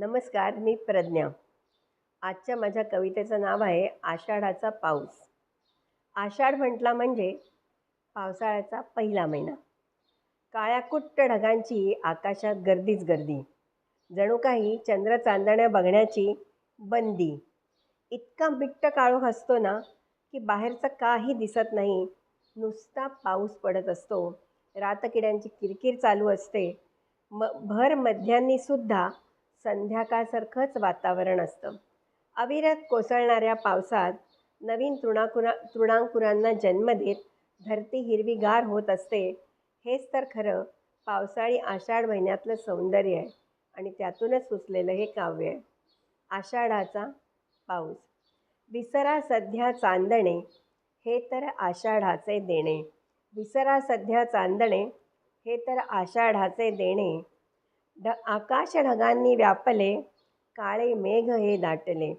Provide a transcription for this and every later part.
नमस्कार मी प्रज्ञा. आजच्या माझ्या कवितेचं नाव आहे आषाढाचा पाऊस. आषाढ म्हटला म्हणजे पावसाळ्याचा पहिला महिना. काळ्या कुट्ट ढगांची आकाशात गर्दीच गर्दी. जणू काही चंद्र चांदण्या बघण्याची बंदी. इतका बिट्ट काळोख असतो ना की बाहेरचं काही दिसत नाही. नुसता पाऊस पडत असतो. रातकिड्यांची किरकिर चालू असते. म भर मध्यांनीसुद्धा संध्याकाळसारखंच वातावरण असतं. अविरत कोसळणाऱ्या पावसात नवीन तृणाकुरा तृणांकुरांना जन्म देत धरती हिरवीगार होत असते. हेच तर खरं पावसाळी आषाढ महिन्यातलं सौंदर्य आहे आणि त्यातूनच सुचलेलं हे काव्य आहे. आषाढाचा पाऊस. विसरा सध्या चांदणे हे तर आषाढाचे देणे. विसरा सध्या चांदणे हे तर आषाढाचे देणे. ढ आकाश ढगांनी व्यापले काळे मेघ हे दाटले.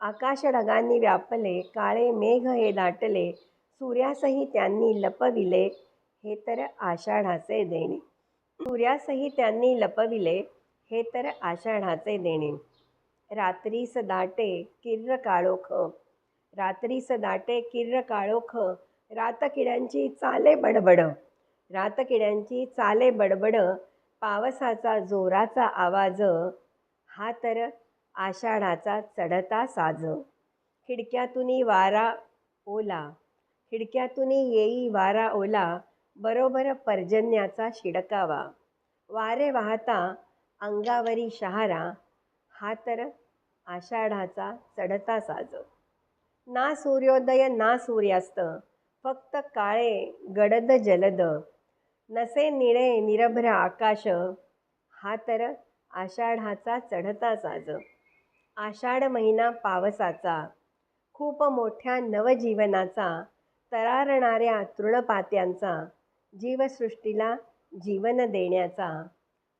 आकाश ढगांनी व्यापले काळे मेघ हे दाटले सूर्यासही त्यांनी लपविले हे तर आषाढाचे देणे. सूर्यासही त्यांनी लपविले हे तर आषाढाचे देणे. रात्रीस दाटे किर्र काळोख. रात्रीस दाटे किर्र काळोख. रातकिड्यांची चाले बडबड. रातकिड्यांची चाले बडबड. पावसाचा जोराचा आवाज हा तर आषाढाचा चढता साज. खिडक्यातून वारा ओला खिडक्यातून येई वारा ओला बरोबर पर्जन्याचा शिडकावा. वारे वाहता अंगावरी शहारा हा तर आषाढाचा चढता साज. ना सूर्योदय ना सूर्यास्त फक्त काळे गडद जलद नसे निळे निरभ्र आकाश हा तर आषाढाचा चढता साज आषाढ महिना पावसाचा खूप मोठ्या नवजीवनाचा तरारणाऱ्या तृणपात्यांचा जीवसृष्टीला जीवन देण्याचा.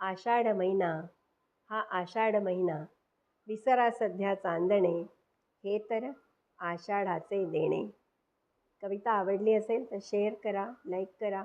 आषाढ महिना हा आषाढ महिना विसरा सध्या चांदणे हे तर आषाढाचे देणे. कविता आवडली असेल तर शेअर करा लाईक करा.